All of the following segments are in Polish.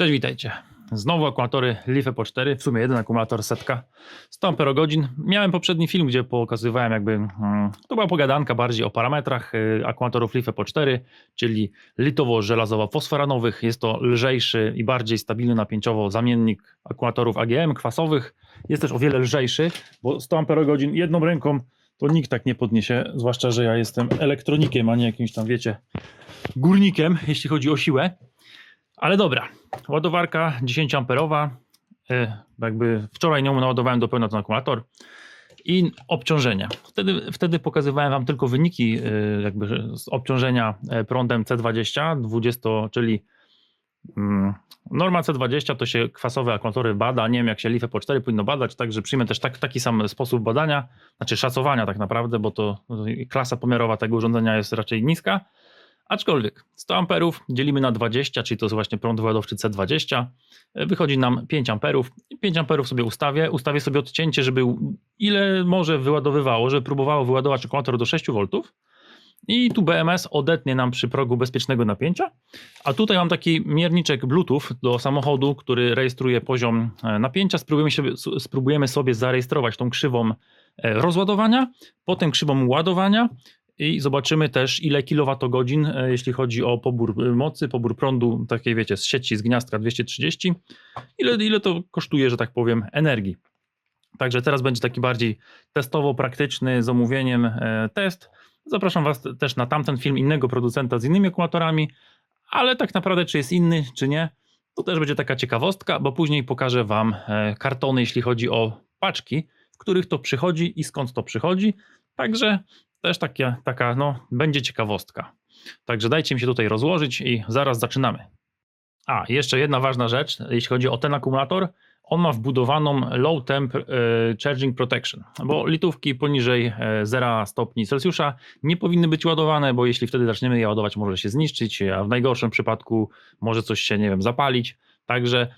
Cześć, witajcie. Znowu akumulatory LiFe po 4, w sumie jeden akumulator setka 100 amperogodzin. Miałem poprzedni film, gdzie pokazywałem jakby, mm, to była pogadanka bardziej o parametrach y, akumulatorów LiFe po 4, czyli litowo-żelazowo-fosforanowych. Jest to lżejszy i bardziej stabilny napięciowo zamiennik akumulatorów AGM kwasowych. Jest też o wiele lżejszy, bo 100 amperogodzin jedną ręką to nikt tak nie podniesie, zwłaszcza, że ja jestem elektronikiem, a nie jakimś tam, wiecie, górnikiem, jeśli chodzi o siłę. Ale dobra, ładowarka 10 amperowa, y, jakby wczoraj nią naładowałem do pełna ten akumulator i obciążenie. Wtedy, wtedy pokazywałem wam tylko wyniki y, jakby z obciążenia e, prądem C20, 20, czyli mm, norma C20 to się kwasowe akumulatory bada, nie wiem jak się LiFe po 4 powinno badać, także przyjmę też tak, taki sam sposób badania, znaczy szacowania tak naprawdę, bo to klasa pomiarowa tego urządzenia jest raczej niska, Aczkolwiek 100 amperów dzielimy na 20, czyli to jest właśnie prąd wyładowczy C20, wychodzi nam 5 amperów. 5 amperów sobie ustawię, ustawię sobie odcięcie, żeby ile może wyładowywało, żeby próbowało wyładować akumulator do 6 V. I tu BMS odetnie nam przy progu bezpiecznego napięcia. A tutaj mam taki mierniczek Bluetooth do samochodu, który rejestruje poziom e, napięcia. Spróbujemy sobie, spróbujemy sobie zarejestrować tą krzywą e, rozładowania, potem krzywą ładowania i zobaczymy też ile kilowatogodzin, e, jeśli chodzi o pobór e, mocy, pobór prądu, takiej wiecie, z sieci, z gniazdka 230, ile, ile to kosztuje, że tak powiem, energii. Także teraz będzie taki bardziej testowo-praktyczny z omówieniem e, test. Zapraszam Was też na tamten film innego producenta z innymi akumulatorami, ale tak naprawdę czy jest inny, czy nie, to też będzie taka ciekawostka, bo później pokażę Wam kartony, jeśli chodzi o paczki, w których to przychodzi i skąd to przychodzi. Także też takie, taka, no, będzie ciekawostka. Także dajcie mi się tutaj rozłożyć i zaraz zaczynamy. A, jeszcze jedna ważna rzecz, jeśli chodzi o ten akumulator, on ma wbudowaną low temp e, charging protection, bo litówki poniżej 0 e, stopni Celsjusza nie powinny być ładowane, bo jeśli wtedy zaczniemy je ładować, może się zniszczyć, a w najgorszym przypadku może coś się, nie wiem, zapalić. Także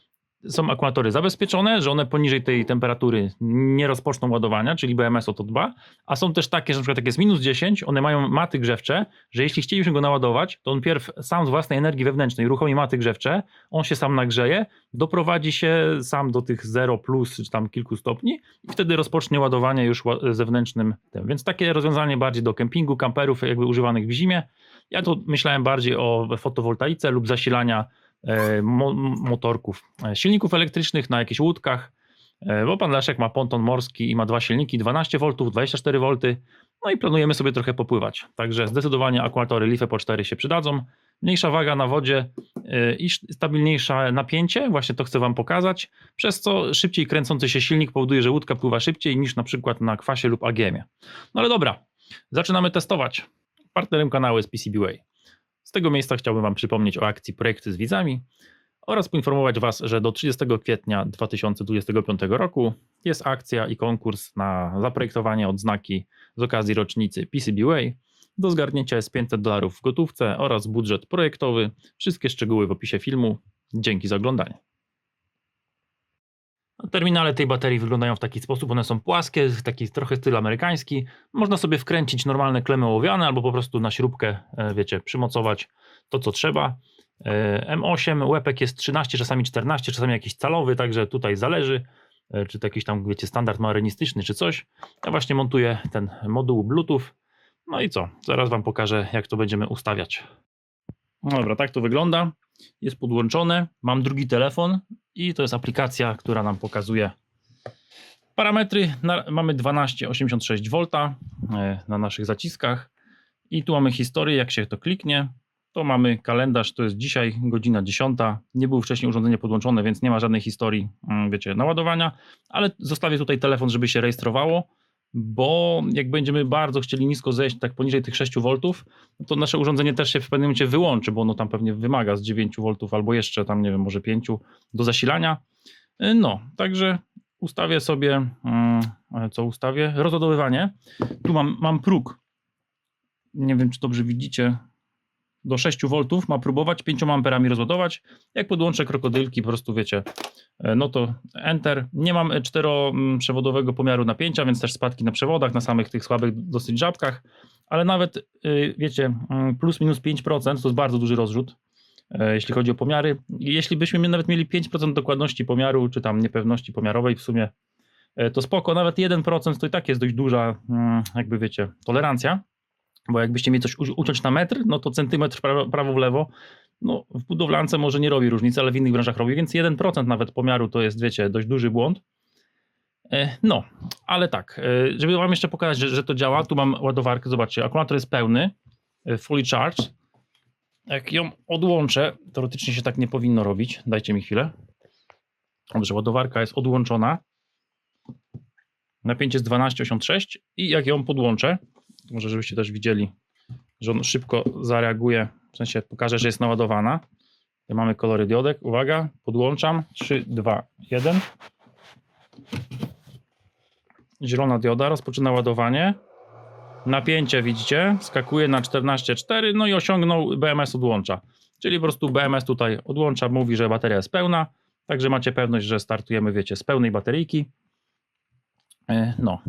są akumulatory zabezpieczone, że one poniżej tej temperatury nie rozpoczną ładowania, czyli BMS o to dba, a są też takie, że na przykład jak jest minus 10, one mają maty grzewcze, że jeśli chcielibyśmy go naładować, to on pierw sam z własnej energii wewnętrznej uruchomi maty grzewcze, on się sam nagrzeje, doprowadzi się sam do tych 0 plus czy tam kilku stopni i wtedy rozpocznie ładowanie już zewnętrznym tym. Więc takie rozwiązanie bardziej do kempingu, kamperów jakby używanych w zimie. Ja tu myślałem bardziej o fotowoltaice lub zasilania E, motorków, e, silników elektrycznych na jakichś łódkach, e, bo pan Leszek ma ponton morski i ma dwa silniki, 12 V, 24 V, no i planujemy sobie trochę popływać. Także zdecydowanie akumulatory LiFe po 4 się przydadzą. Mniejsza waga na wodzie i stabilniejsze napięcie, właśnie to chcę Wam pokazać, przez co szybciej kręcący się silnik powoduje, że łódka pływa szybciej niż na przykład na kwasie lub AGM-ie. No ale dobra, zaczynamy testować. Partnerem kanału jest PCBWay. Z tego miejsca chciałbym Wam przypomnieć o akcji Projekty z Wizami oraz poinformować Was, że do 30 kwietnia 2025 roku jest akcja i konkurs na zaprojektowanie odznaki z okazji rocznicy PCBWay. Do zgarnięcia jest 500 dolarów w gotówce oraz budżet projektowy. Wszystkie szczegóły w opisie filmu. Dzięki za oglądanie. Terminale tej baterii wyglądają w taki sposób, one są płaskie, taki trochę styl amerykański. Można sobie wkręcić normalne klemy ołowiane albo po prostu na śrubkę, e, wiecie, przymocować to co trzeba. E, M8 łepek jest 13, czasami 14, czasami jakiś calowy, także tutaj zależy, e, czy to jakiś tam, wiecie, standard marynistyczny czy coś. Ja właśnie montuję ten moduł Bluetooth. No i co? Zaraz Wam pokażę, jak to będziemy ustawiać. No dobra, tak to wygląda. Jest podłączone. Mam drugi telefon i to jest aplikacja, która nam pokazuje parametry. Na, mamy 12,86 V e, na naszych zaciskach i tu mamy historię, jak się to kliknie. To mamy kalendarz, to jest dzisiaj godzina 10. Nie było wcześniej urządzenie podłączone, więc nie ma żadnej historii, mm, wiecie, naładowania, ale zostawię tutaj telefon, żeby się rejestrowało bo jak będziemy bardzo chcieli nisko zejść, tak poniżej tych 6 V, to nasze urządzenie też się w pewnym momencie wyłączy, bo ono tam pewnie wymaga z 9 V albo jeszcze tam, nie wiem, może 5 do zasilania. No, także ustawię sobie, mm, co ustawię? Rozładowywanie. Tu mam, mam próg. Nie wiem, czy dobrze widzicie do 6 V ma próbować 5 amperami rozładować. Jak podłączę krokodylki, po prostu wiecie, e, no to enter. Nie mam czteroprzewodowego pomiaru napięcia, więc też spadki na przewodach, na samych tych słabych dosyć żabkach, ale nawet y, wiecie, mm, plus minus 5% to jest bardzo duży rozrzut. e, jeśli chodzi o pomiary. Jeśli byśmy nawet mieli 5% dokładności pomiaru, czy tam niepewności pomiarowej w sumie, e, to spoko, nawet 1% to i tak jest dość duża, mm, jakby wiecie, tolerancja, bo jakbyście mieli coś uciąć na metr, no to centymetr prawo, prawo w lewo, no w budowlance może nie robi różnicy, ale w innych branżach robi, więc 1% nawet pomiaru to jest, wiecie, dość duży błąd. E, No, ale tak, e, żeby wam jeszcze pokazać, że, że to działa, tu mam ładowarkę, zobaczcie, akumulator jest pełny, e, fully charged. Jak ją odłączę, teoretycznie się tak nie powinno robić, dajcie mi chwilę. Dobrze, ładowarka jest odłączona. Napięcie jest 12,86 i jak ją podłączę, może żebyście też widzieli, że on szybko zareaguje, w sensie pokaże, że jest naładowana. Tu mamy kolory diodek, uwaga, podłączam, 3, 2, 1. Zielona dioda rozpoczyna ładowanie. Napięcie widzicie, skakuje na 14,4, no i osiągnął BMS odłącza. Czyli po prostu BMS tutaj odłącza, mówi, że bateria jest pełna, także macie pewność, że startujemy, wiecie, z pełnej bateryjki. E, No.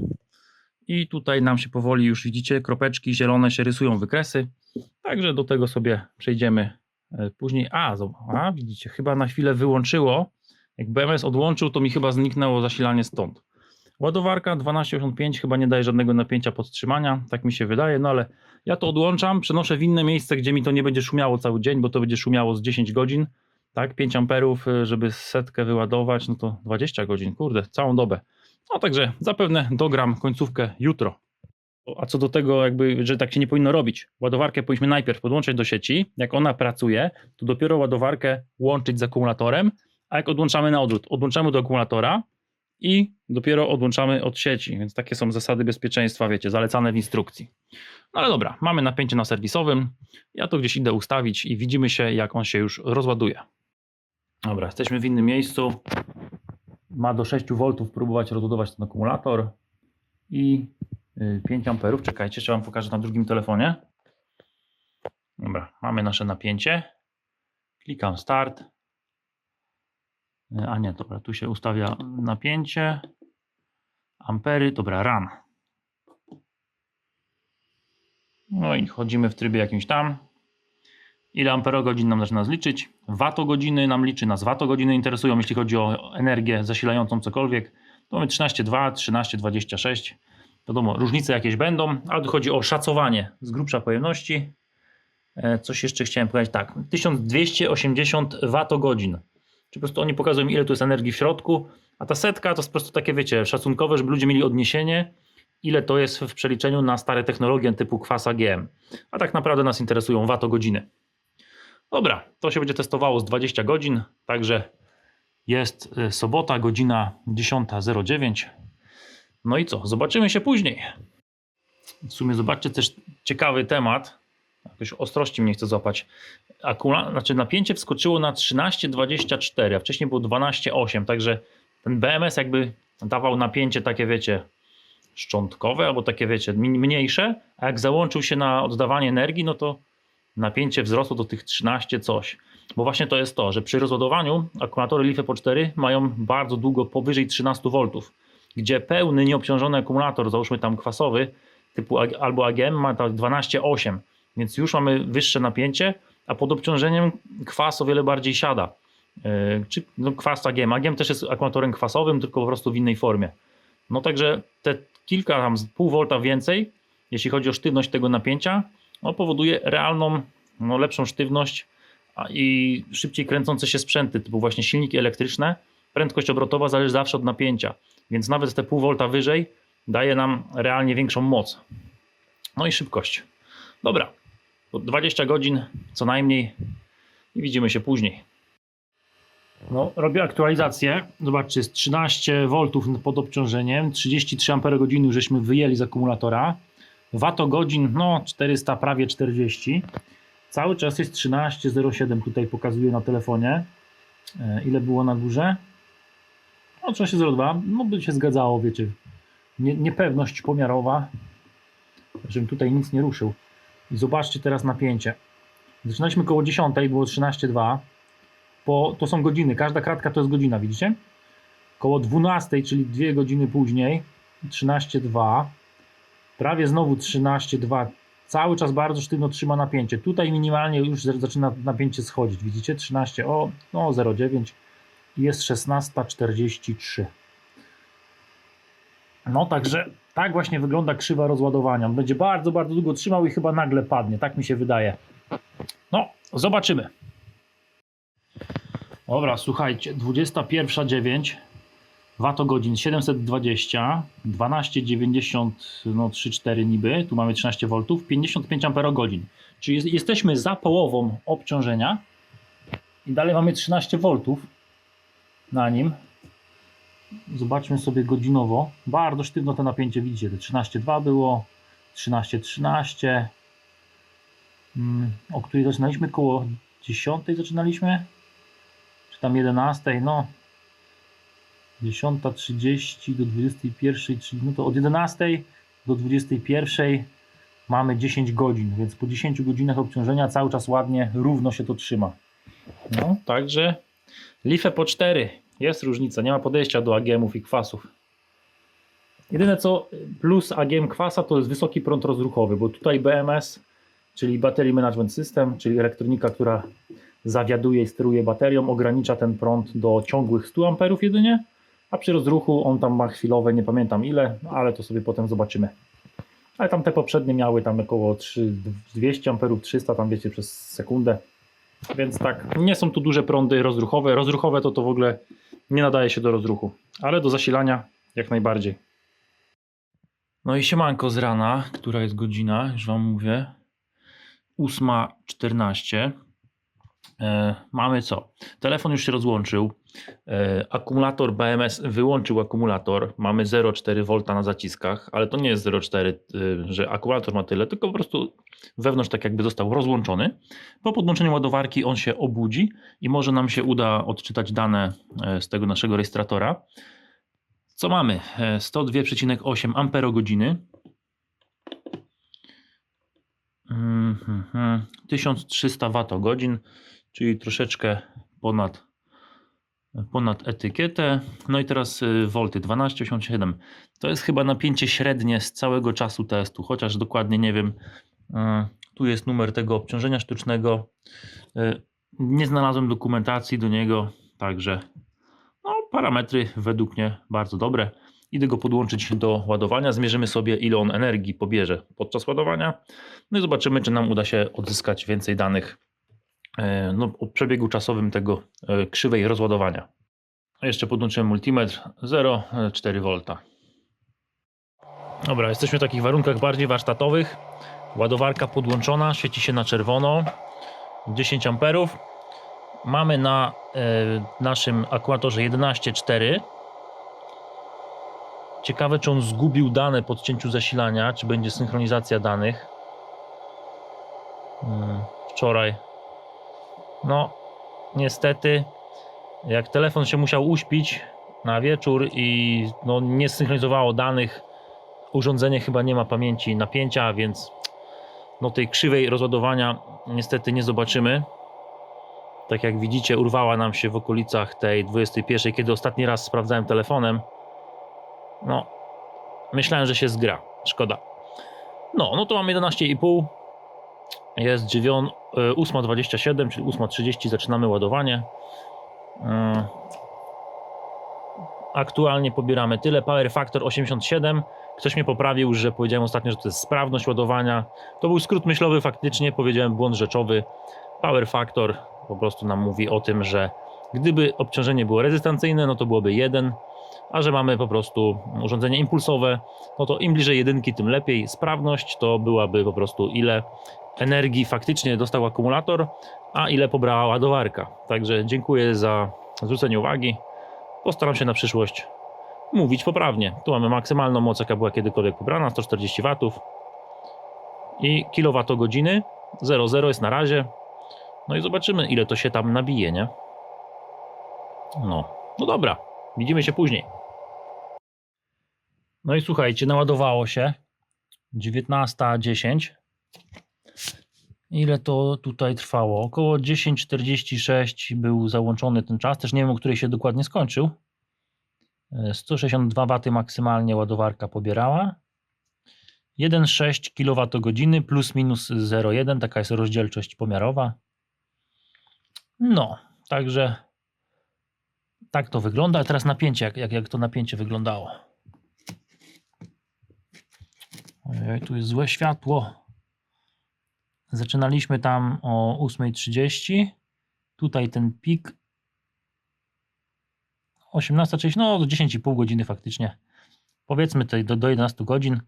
I tutaj nam się powoli już widzicie, kropeczki zielone się rysują, wykresy. Także do tego sobie przejdziemy e, później. A, a widzicie, chyba na chwilę wyłączyło. Jak BMS odłączył, to mi chyba zniknęło zasilanie stąd. Ładowarka 12,85 chyba nie daje żadnego napięcia podtrzymania, tak mi się wydaje, no ale ja to odłączam, przenoszę w inne miejsce, gdzie mi to nie będzie szumiało cały dzień, bo to będzie szumiało z 10 godzin, tak, 5 amperów, y, żeby setkę wyładować, no to 20 godzin, kurde, całą dobę. No także zapewne dogram końcówkę jutro. A co do tego, jakby, że tak się nie powinno robić. Ładowarkę powinniśmy najpierw podłączyć do sieci. Jak ona pracuje, to dopiero ładowarkę łączyć z akumulatorem, a jak odłączamy na odwrót, odłączamy do akumulatora i dopiero odłączamy od sieci. Więc takie są zasady bezpieczeństwa, wiecie, zalecane w instrukcji. No ale dobra, mamy napięcie na serwisowym. Ja to gdzieś idę ustawić i widzimy się, jak on się już rozładuje. Dobra, jesteśmy w innym miejscu. Ma do 6 V próbować rozładować ten akumulator i y, 5 amperów. Czekajcie, jeszcze wam pokażę na drugim telefonie. Dobra, mamy nasze napięcie. Klikam start. Y, A nie, dobra, tu się ustawia napięcie. Ampery, dobra, run. No i chodzimy w trybie jakimś tam. Ile amperogodzin nam zaczyna zliczyć? Watogodziny nam liczy, nas watogodziny interesują, jeśli chodzi o energię zasilającą cokolwiek. To mamy 13,2, 13,26. Wiadomo, różnice jakieś będą, ale tu chodzi o szacowanie z grubsza pojemności. E, Coś jeszcze chciałem powiedzieć, tak, 1280 watogodzin. Czy po prostu oni pokazują, ile tu jest energii w środku, a ta setka to jest po prostu takie, wiecie, szacunkowe, żeby ludzie mieli odniesienie, ile to jest w przeliczeniu na stare technologie typu kwas AGM. A tak naprawdę nas interesują watogodziny. Dobra, to się będzie testowało z 20 godzin, także jest y, sobota, godzina 10.09. No i co? Zobaczymy się później. W sumie zobaczcie też ciekawy temat. Jakoś ostrości mnie chce złapać. Akula, znaczy napięcie wskoczyło na 13,24, a wcześniej było 12,8, także ten BMS jakby dawał napięcie takie, wiecie, szczątkowe albo takie, wiecie, mniejsze, a jak załączył się na oddawanie energii, no to napięcie wzrosło do tych 13 coś. Bo właśnie to jest to, że przy rozładowaniu akumulatory LiFePO 4 mają bardzo długo powyżej 13 V, gdzie pełny, nieobciążony akumulator, załóżmy tam kwasowy, typu albo AGM ma tak 12,8, więc już mamy wyższe napięcie, a pod obciążeniem kwas o wiele bardziej siada. Yy, czy no, kwas AGM. AGM też jest akumulatorem kwasowym, tylko po prostu w innej formie. No także te kilka tam pół volta więcej, jeśli chodzi o sztywność tego napięcia, no, powoduje realną, no, lepszą sztywność i szybciej kręcące się sprzęty, typu właśnie silniki elektryczne. Prędkość obrotowa zależy zawsze od napięcia, więc nawet te pół volta wyżej daje nam realnie większą moc. No i szybkość. Dobra, to 20 godzin co najmniej i widzimy się później. No, robię aktualizację. Zobaczcie, jest 13 V pod obciążeniem, 33 Ah żeśmy wyjęli z akumulatora. Watogodzin, no 400, prawie 40. Cały czas jest 13,07 tutaj pokazuje na telefonie. E, Ile było na górze? No 13,02. No by się zgadzało, wiecie. Nie, niepewność pomiarowa. Żebym tutaj nic nie ruszył. I zobaczcie teraz napięcie. Zaczynaliśmy koło 10, było 13,2 po, to są godziny, każda kratka to jest godzina, widzicie? Koło 12, czyli 2 godziny później, 13,2, prawie znowu 13,2 cały czas bardzo sztywno trzyma napięcie. Tutaj minimalnie już zaczyna napięcie schodzić. Widzicie? 13, o, no 0,9 i jest 16,43. No także tak właśnie wygląda krzywa rozładowania. On będzie bardzo, bardzo długo trzymał i chyba nagle padnie. Tak mi się wydaje. No, zobaczymy. Dobra, słuchajcie, 21.09 watogodzin 720, 12,90, no 3,4 niby, tu mamy 13 V, 55 amperogodzin. Czyli jest, jesteśmy za połową obciążenia i dalej mamy 13 V na nim. Zobaczmy sobie godzinowo. Bardzo sztywno to napięcie widzicie. 13,2 było, 13,13. Mm, o której zaczynaliśmy? Koło 10 zaczynaliśmy? Czy tam 11? No, 10.30 do 21, czyli no to od 11 do 21 mamy 10 godzin, więc po 10 godzinach obciążenia cały czas ładnie, równo się to trzyma. No, także Life po 4. Jest różnica, nie ma podejścia do AGM-ów i kwasów. Jedyne co plus AGM kwasa to jest wysoki prąd rozruchowy, bo tutaj BMS, czyli Battery Management System, czyli elektronika, która zawiaduje i steruje baterią, ogranicza ten prąd do ciągłych 100 A jedynie, a przy rozruchu on tam ma chwilowe, nie pamiętam ile, ale to sobie potem zobaczymy. Ale tam te poprzednie miały tam około 3, 200 A, 300 tam wiecie przez sekundę. Więc tak, nie są tu duże prądy rozruchowe. Rozruchowe to to w ogóle nie nadaje się do rozruchu, ale do zasilania jak najbardziej. No i siemanko z rana, która jest godzina, już wam mówię. 8.14. E, mamy co? Telefon już się rozłączył. E, akumulator BMS wyłączył akumulator. Mamy 0,4 V na zaciskach, ale to nie jest 0,4, e, że akumulator ma tyle, tylko po prostu wewnątrz tak jakby został rozłączony. Po podłączeniu ładowarki on się obudzi i może nam się uda odczytać dane e, z tego naszego rejestratora. Co mamy? E, 102,8 amperogodziny. Mhm, 1300 Wh, czyli troszeczkę ponad, ponad etykietę. No i teraz y, wolty 12,87. To jest chyba napięcie średnie z całego czasu testu, chociaż dokładnie nie wiem. Y, Tu jest numer tego obciążenia sztucznego. Y, Nie znalazłem dokumentacji do niego, także no, parametry według mnie bardzo dobre. Idę go podłączyć do ładowania. Zmierzymy sobie, ile on energii pobierze podczas ładowania. No i zobaczymy, czy nam uda się odzyskać więcej danych no, o przebiegu czasowym tego e, krzywej rozładowania. Jeszcze podłączyłem multimetr 0,4 V. Dobra, jesteśmy w takich warunkach bardziej warsztatowych. Ładowarka podłączona, świeci się na czerwono. 10 amperów. Mamy na e, naszym akumulatorze 11,4. Ciekawe, czy on zgubił dane po odcięciu zasilania, czy będzie synchronizacja danych. Hmm, Wczoraj. No, niestety, jak telefon się musiał uśpić na wieczór i no, nie synchronizowało danych, urządzenie chyba nie ma pamięci napięcia, więc no, tej krzywej rozładowania niestety nie zobaczymy. Tak jak widzicie, urwała nam się w okolicach tej 21, kiedy ostatni raz sprawdzałem telefonem. No, myślałem, że się zgra. Szkoda. No, no to mam 11,5. Jest 9, y, 8.27, czyli 8.30 zaczynamy ładowanie. Y, Aktualnie pobieramy tyle. Power Factor 87. Ktoś mnie poprawił, że powiedziałem ostatnio, że to jest sprawność ładowania. To był skrót myślowy, faktycznie powiedziałem błąd rzeczowy. Power Factor po prostu nam mówi o tym, że gdyby obciążenie było rezystancyjne, no to byłoby 1, a że mamy po prostu urządzenie impulsowe, no to im bliżej jedynki, tym lepiej. Sprawność to byłaby po prostu ile energii faktycznie dostał akumulator, a ile pobrała ładowarka. Także dziękuję za zwrócenie uwagi. Postaram się na przyszłość mówić poprawnie. Tu mamy maksymalną moc, jaka była kiedykolwiek pobrana, 140 W i kilowatogodziny 0,0 jest na razie. No i zobaczymy, ile to się tam nabije, nie? No, no dobra, widzimy się później. No i słuchajcie, naładowało się 19.10. Ile to tutaj trwało? Około 10.46 był załączony ten czas. Też nie wiem, o której się dokładnie skończył. E, 162 W maksymalnie ładowarka pobierała. 1,6 kWh plus minus 0,1, taka jest rozdzielczość pomiarowa. No, także tak to wygląda. A teraz napięcie, jak, jak, jak to napięcie wyglądało. Ojej, tu jest złe światło. Zaczynaliśmy tam o 8.30. Tutaj ten pik 18.30, no do 10,5 godziny faktycznie. Powiedzmy tutaj do, do 11 godzin.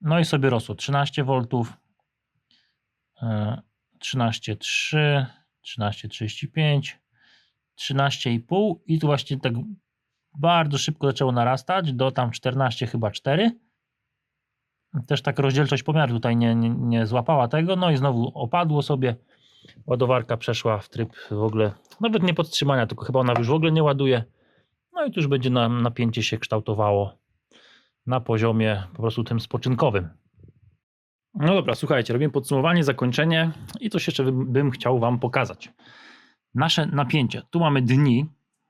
No i sobie rosło 13 V, e, 13,3, 13,35, 13,5 i tu właśnie tak bardzo szybko zaczęło narastać do tam 14 chyba 4. Też tak rozdzielczość pomiaru tutaj nie, nie, nie złapała tego, no i znowu opadło sobie. Ładowarka przeszła w tryb w ogóle, nawet nie podtrzymania, tylko chyba ona już w ogóle nie ładuje. No i tu już będzie nam napięcie się kształtowało na poziomie po prostu tym spoczynkowym. No dobra, słuchajcie, robimy podsumowanie, zakończenie i coś jeszcze bym, bym chciał Wam pokazać. Nasze napięcie. Tu mamy dni,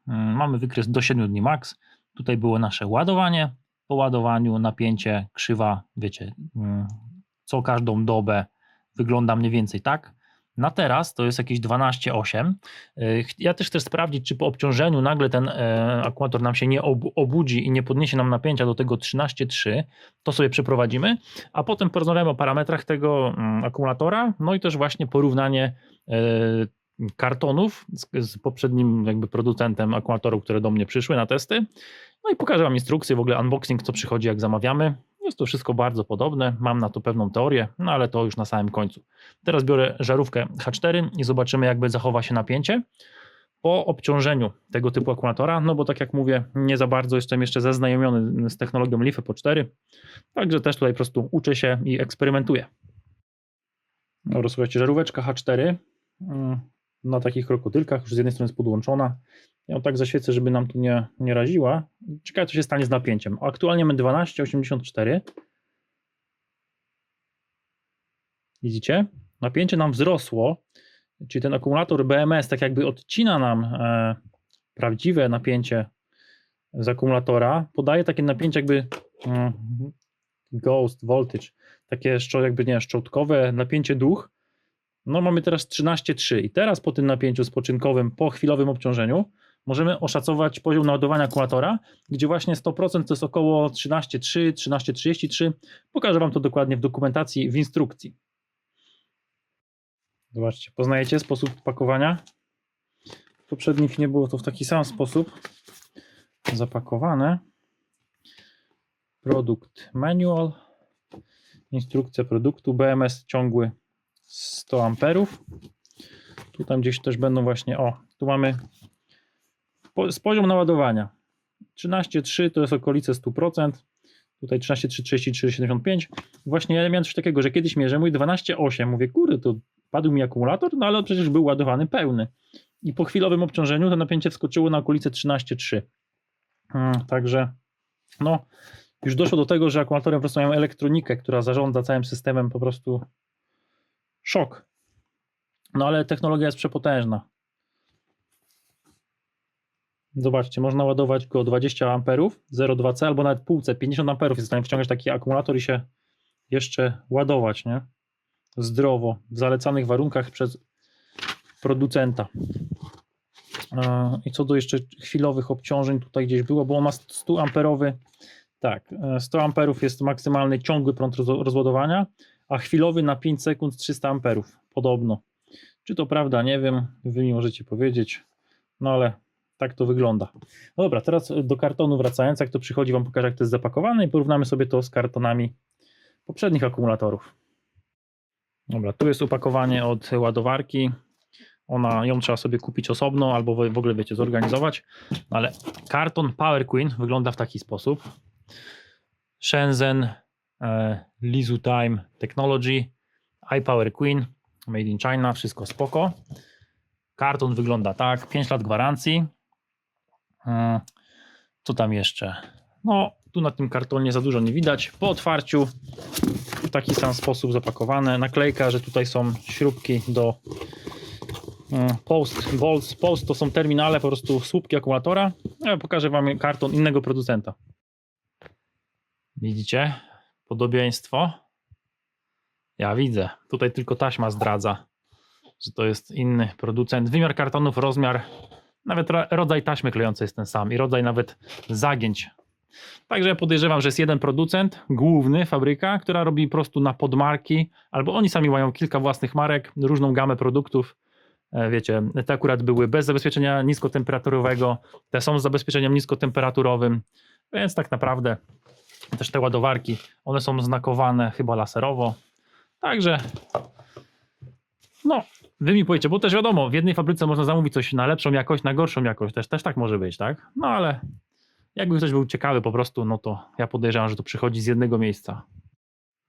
mm, mamy wykres do 7 dni max. Tutaj było nasze ładowanie. Po ładowaniu napięcie, krzywa, wiecie, mm, co każdą dobę wygląda mniej więcej tak. Na teraz to jest jakieś 12,8. Yy, ch- Ja też chcę sprawdzić, czy po obciążeniu nagle ten e, akumulator nam się nie obu- obudzi i nie podniesie nam napięcia do tego 13,3. To sobie przeprowadzimy, a potem porozmawiamy o parametrach tego mm, akumulatora, no i też właśnie porównanie e, kartonów z, z poprzednim jakby producentem akumulatorów, które do mnie przyszły na testy. No i pokażę Wam instrukcję, w ogóle unboxing, co przychodzi jak zamawiamy. Jest to wszystko bardzo podobne, mam na to pewną teorię, no ale to już na samym końcu. Teraz biorę żarówkę H4 i zobaczymy, jakby zachowa się napięcie po obciążeniu tego typu akumulatora, no bo tak jak mówię, nie za bardzo jestem jeszcze zaznajomiony z technologią LiFe po 4, także też tutaj po prostu uczę się i eksperymentuję. Dobra, słuchajcie, żaróweczka H4 mm, na takich krokodylkach, już z jednej strony jest podłączona. Ja tak zaświecę, żeby nam tu nie, nie raziła. Ciekawe, co się stanie z napięciem. Aktualnie mamy 12,84. Widzicie? Napięcie nam wzrosło, czyli ten akumulator BMS tak jakby odcina nam e, prawdziwe napięcie z akumulatora, podaje takie napięcie jakby mm, ghost voltage, takie jakby nie szczotkowe napięcie duch. No mamy teraz 13,3 i teraz po tym napięciu spoczynkowym, po chwilowym obciążeniu możemy oszacować poziom naładowania akumulatora, gdzie właśnie 100% to jest około 13,3, 13,33. Pokażę Wam to dokładnie w dokumentacji, w instrukcji. Zobaczcie, poznajecie sposób pakowania? W poprzednich nie było to w taki sam sposób zapakowane. Produkt manual, instrukcja produktu, BMS ciągły 100 amperów. Tu tam gdzieś też będą właśnie, o, tu mamy po, z poziom naładowania. 13,3 to jest okolice 100%. Tutaj 13,3, 33, 75. Właśnie ja miałem coś takiego, że kiedyś mierzę mój 12,8. Mówię, kurde, to padł mi akumulator, no ale przecież był ładowany pełny. I po chwilowym obciążeniu to napięcie wskoczyło na okolice 13,3. Hmm, także no, już doszło do tego, że akumulatory po prostu mają elektronikę, która zarządza całym systemem, po prostu szok. No ale technologia jest przepotężna. Zobaczcie, można ładować go 20 amperów, 0,2C albo nawet półce, 50 amperów jest w stanie wciągać taki akumulator i się jeszcze ładować, nie? Zdrowo, w zalecanych warunkach przez producenta. E, I co do jeszcze chwilowych obciążeń, tutaj gdzieś było, bo on ma 100 amperowy, tak, e, 100 amperów jest maksymalny ciągły prąd roz- rozładowania, a chwilowy na 5 sekund 300 amperów, podobno. Czy to prawda, nie wiem, wy mi możecie powiedzieć, no ale tak to wygląda. No dobra, teraz do kartonu wracając, jak to przychodzi, Wam pokażę, jak to jest zapakowane i porównamy sobie to z kartonami poprzednich akumulatorów. Dobra, tu jest opakowanie od ładowarki. Ona, ją trzeba sobie kupić osobno albo w ogóle, wiecie, zorganizować. No ale karton Power Queen wygląda w taki sposób. Shenzhen Lizu Time Technology iPower Queen Made in China, wszystko spoko. Karton wygląda tak, 5 lat gwarancji. Mm, Co tam jeszcze? No, tu na tym kartonie za dużo nie widać. Po otwarciu w taki sam sposób zapakowane. Naklejka, że tutaj są śrubki do mm, post, bolts. Post to są terminale, po prostu słupki akumulatora. Ja pokażę Wam karton innego producenta. Widzicie? Podobieństwo. Ja widzę. Tutaj tylko taśma zdradza, że to jest inny producent. Wymiar kartonów, rozmiar, nawet ro- rodzaj taśmy klejącej jest ten sam i rodzaj nawet zagięć. Także ja podejrzewam, że jest jeden producent, główny, fabryka, która robi po prostu na podmarki, albo oni sami mają kilka własnych marek, różną gamę produktów. E, Wiecie, te akurat były bez zabezpieczenia niskotemperaturowego, te są z zabezpieczeniem niskotemperaturowym, więc tak naprawdę też te ładowarki, one są znakowane chyba laserowo. Także no, wy mi powiecie, bo też wiadomo, w jednej fabryce można zamówić coś na lepszą jakość, na gorszą jakość, też, też tak może być, tak? No ale jakby ktoś był ciekawy po prostu, no to ja podejrzewam, że to przychodzi z jednego miejsca.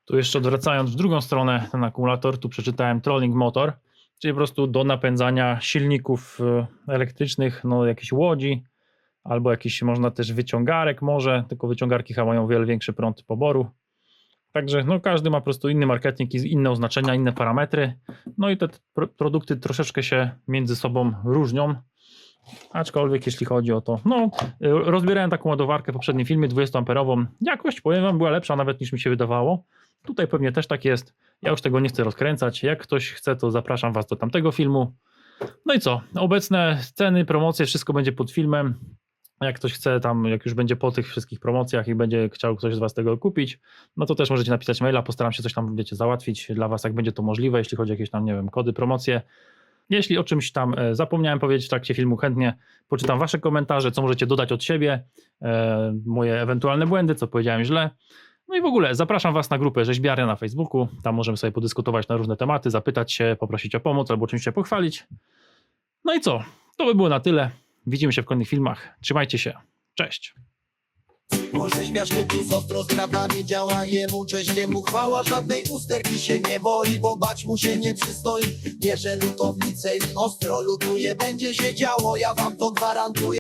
Tu jeszcze odwracając w drugą stronę ten akumulator, tu przeczytałem trolling motor, czyli po prostu do napędzania silników e, elektrycznych, no jakichś łodzi, albo jakiś można też wyciągarek może, tylko wyciągarki chyba mają wiele większy prąd poboru. Także no każdy ma po prostu inny marketing inne oznaczenia, inne parametry. No i te pro- produkty troszeczkę się między sobą różnią. Aczkolwiek jeśli chodzi o to, no rozbierałem taką ładowarkę w poprzednim filmie 20 amperową. Jakość powiem wam była lepsza nawet niż mi się wydawało. Tutaj pewnie też tak jest. Ja już tego nie chcę rozkręcać. Jak ktoś chce, to zapraszam was do tamtego filmu. No i co? Obecne ceny, promocje, wszystko będzie pod filmem. Jak ktoś chce tam, jak już będzie po tych wszystkich promocjach i będzie chciał ktoś z was tego kupić, no to też możecie napisać maila, postaram się coś tam, wiecie, załatwić dla was, jak będzie to możliwe, jeśli chodzi o jakieś tam, nie wiem, kody, promocje. Jeśli o czymś tam e, zapomniałem powiedzieć w trakcie filmu, chętnie poczytam wasze komentarze, co możecie dodać od siebie, e, moje ewentualne błędy, co powiedziałem źle. No i w ogóle zapraszam was na grupę Rzeźbiarnia na Facebooku, tam możemy sobie podyskutować na różne tematy, zapytać się, poprosić o pomoc albo czymś się pochwalić. No i co? To by było na tyle. Widzimy się w kolejnych filmach. Trzymajcie się. Cześć. Może śmiać tu ostro z działa jemu Cześć jemu chwała, żadnej usterki się nie boi Bo bać mu się nie przystoi Bierze lutownicę i ostro lutuje Będzie się działo, ja wam to gwarantuję